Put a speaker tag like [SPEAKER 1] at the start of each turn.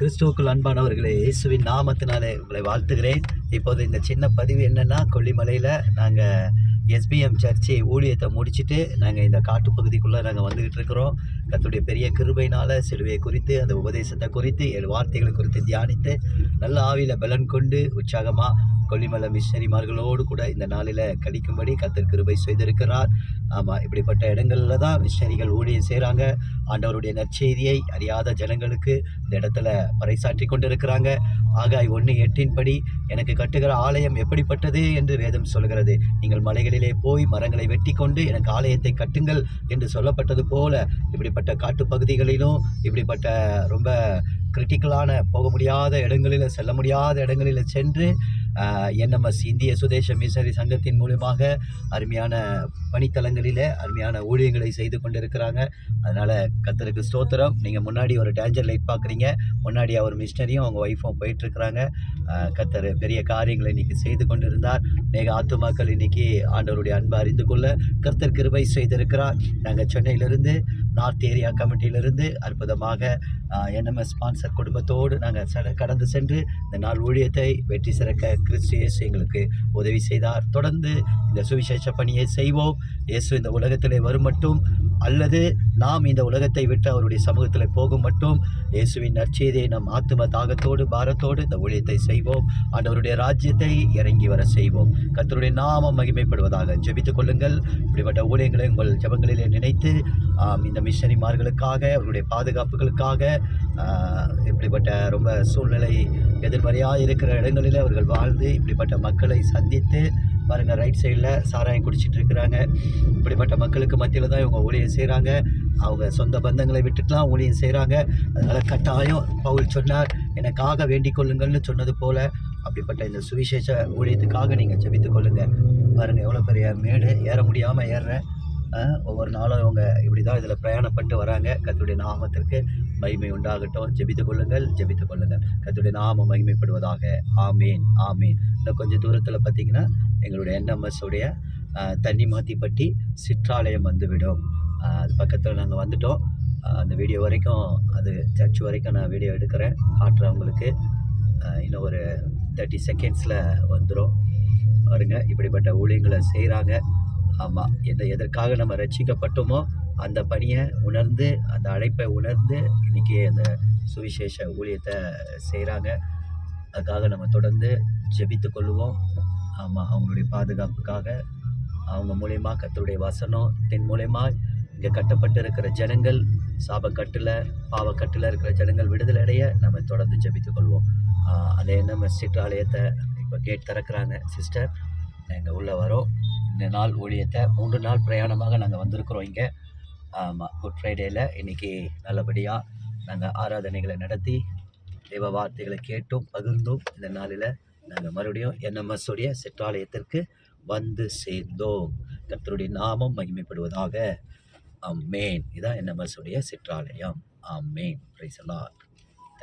[SPEAKER 1] கிறிஸ்துவுக்குள் அன்பானவர்களே இயேசுவின் நாமத்தினாலே உங்களை வாழ்த்துகிறேன். இப்போது இந்த சின்ன பதிவு என்னென்னா கொல்லிமலையில் நாங்கள் எஸ்பிஎம் சர்ச்சை ஊழியத்தை முடிச்சுட்டு நாங்கள் இந்த காட்டுப்பகுதிக்குள்ளே நாங்கள் வந்துக்கிட்டு இருக்கிறோம். கத்துடைய பெரிய கிருபையினால் சிலுவையை குறித்து அந்த உபதேசத்தை குறித்து ஏழு வார்த்தைகளை குறித்து தியானித்து நல்ல ஆவியில் பலன் கொண்டு உற்சாகமாக கொல்லிமலை மிஷனரிமார்களோடு கூட இந்த நாளில் கழிக்கும்படி கத்தர் கிருபை செய்திருக்கிறார். ஆமாம் இப்படிப்பட்ட இடங்களில் தான் மிஷனரிகள் ஊழியம் செய்கிறாங்க ஆண்டவருடைய நற்செய்தியை அறியாத ஜனங்களுக்கு இந்த இடத்துல பறைசாற்றி கொண்டிருக்கிறாங்க. ஆகாய் ஒன்று எட்டின்படி எனக்கு கட்டுகிற ஆலயம் எப்படிப்பட்டது என்று வேதம் சொல்கிறது நீங்கள் மலைகளிலே போய் மரங்களை வெட்டி கொண்டு எனக்கு ஆலயத்தை கட்டுங்கள் என்று சொல்லப்பட்டது போல இப்படிப்பட்ட காட்டுப்பகுதிகளிலும் இப்படிப்பட்ட ரொம்ப கிரிட்டிக்கலான போக முடியாத இடங்களில் செல்ல முடியாத இடங்களில் சென்று என்எம்எஸ் இந்திய சுதேச மிஷனரி சங்கத்தின் மூலியமாக அருமையான பணித்தலங்களில் அருமையான ஊழியங்களை செய்து கொண்டிருக்கிறாங்க. அதனால் கத்தருக்கு ஸ்தோத்திரம். நீங்கள் முன்னாடி ஒரு டேஞ்சர் லைட் பார்க்குறீங்க முன்னாடி அவர் மிஷினரியும் அவங்க ஒய்ஃபும் போயிட்டுருக்குறாங்க. கத்தர் பெரிய காரியங்களை இன்னைக்கு செய்து கொண்டிருந்தார். நேக ஆத்துமாக்கள் இன்னைக்கு ஆண்டவருடைய அன்பை அறிந்து கொள்ள கர்த்தர் கிருபை செய்திருக்கிறார். நாங்கள் சென்னையிலிருந்து நார்த் ஏரியா கமிட்டியிலிருந்து அற்புதமாக என்எம்எஸ் ஸ்பான்சர் குடும்பத்தோடு நாங்கள் கடந்து சென்று இந்த நாள் ஊழியத்தை வெற்றி சிறக்க கிறிஸ்து இயேசு எங்களுக்கு உதவி செய்தார். தொடர்ந்து இந்த சுவிசேஷ பணியை செய்வோம். இயேசு இந்த உலகத்திலே வரும் மட்டும். அல்லது நாம் இந்த உலகத்தை விட்டு அவருடைய சமூகத்தில் போகும் மட்டும் இயேசுவின் நற்செய்தியை நம் ஆத்தும தாகத்தோடு பாரத்தோடு இந்த ஊழியத்தை செய்வோம். ஆண்டவருடைய ராஜ்யத்தை இறங்கி வர செய்வோம். கத்தருடைய நாமம் மகிமைப்படுவதாக ஜெபித்துக் கொள்ளுங்கள். இப்படிப்பட்ட ஊழியங்களை உங்கள் ஜெபங்களிலே நினைத்து இந்த மிஷனரிமார்களுக்காக அவருடைய பாதுகாப்புகளுக்காக இப்படிப்பட்ட ரொம்ப சூழ்நிலை எதிர்மறையாக இருக்கிற இடங்களில் அவர்கள் வாழ்ந்து இப்படிப்பட்ட மக்களை சந்தித்து பாருங்கள் ரைட் சைடில் சாராயம் குடிச்சிட்டு இருக்கிறாங்க இப்படிப்பட்ட மக்களுக்கு மத்தியில் தான் இவங்க ஊழியம் செய்கிறாங்க அவங்க சொந்த பந்தங்களை விட்டுட்டுலாம் ஊழியம் செய்கிறாங்க அதனால் கட்டாயம் பவுல் சொன்னார் எனக்காக வேண்டிக் கொள்ளுங்கள்னு சொன்னது போல். அப்படிப்பட்ட இந்த சுவிசேஷ ஊழியத்துக்காக நீங்கள் ஜபித்து கொள்ளுங்கள் பாருங்கள் எவ்வளோ பெரிய மேடு. ஏற முடியாமல் ஏறுறேன். ஒவ்வொரு நாளும் இவங்க இப்படி தான் இதில் பிரயாணப்பட்டு வராங்க. கத்துடைய நாமத்திற்கு மகிமை உண்டாகட்டும். ஜெபித்து கொள்ளுங்கள் ஜெபித்து கொள்ளுங்கள். கத்துடைய நாமம் மகிமைப்படுவதாக. ஆமீன் ஆமீன். இன்னும் கொஞ்சம் தூரத்தில் பார்த்தீங்கன்னா எங்களுடைய என்எம்எஸ் உடைய தண்ணி மாற்றிப்பட்டி சிற்றாலயம் வந்துவிடும். அது பக்கத்தில் நாங்கள் வந்துட்டோம். அந்த வீடியோ வரைக்கும் அது சர்ச் வரைக்கும் நான் வீடியோ எடுக்கிறேன். காட்டுறவங்களுக்கு இன்னும் ஒரு தேர்ட்டி செகண்ட்ஸில் வந்துடும் பாருங்க இப்படிப்பட்ட ஊழியங்களை செய்கிறாங்க ஆமாம் எந்த எதற்காக நம்ம ரசிக்கப்பட்டோமோ அந்த பணியை உணர்ந்து அந்த அழைப்பை உணர்ந்து இன்றைக்கி அந்த சுவிசேஷ ஊழியத்தை செய்கிறாங்க அதுக்காக நம்ம தொடர்ந்து ஜெபித்து கொள்வோம் ஆமாம் அவங்களுடைய பாதுகாப்புக்காக அவங்க மூலயமா கத்தருடைய வசனம் தென் மூலயமா இங்கே கட்டப்பட்டு இருக்கிற ஜனங்கள் சாபக்கட்டில் பாவக்கட்டில் இருக்கிற ஜனங்கள் விடுதலை அடைய நம்ம தொடர்ந்து ஜபித்து கொள்வோம். அதே நம்ம சிற்றாலயத்தை இப்போ கேட் திறக்கிறாங்க. சிஸ்டர் நாங்கள் உள்ளே வரோம். இந்த நாள் ஊழியத்தை மூன்று நாள் பிரயாணமாக நாங்கள் வந்திருக்கிறோம் இங்கே. ஆமாம் குட் ஃப்ரைடேயில் இன்றைக்கி நல்லபடியாக நாங்கள் ஆராதனைகளை நடத்தி தேவ வார்த்தைகளை கேட்டும் பகிர்ந்தும் இந்த நாளில் நாங்கள் மறுபடியும் என்எம்எஸ் உடைய சிற்றாலயத்திற்கு வந்து சேர்ந்தோம். கர்த்தருடைய நாமம் மகிமைப்படுவதாக. அம்மேன் இதான் என்எம்எஸ் உடைய சிற்றாலயம். Amen price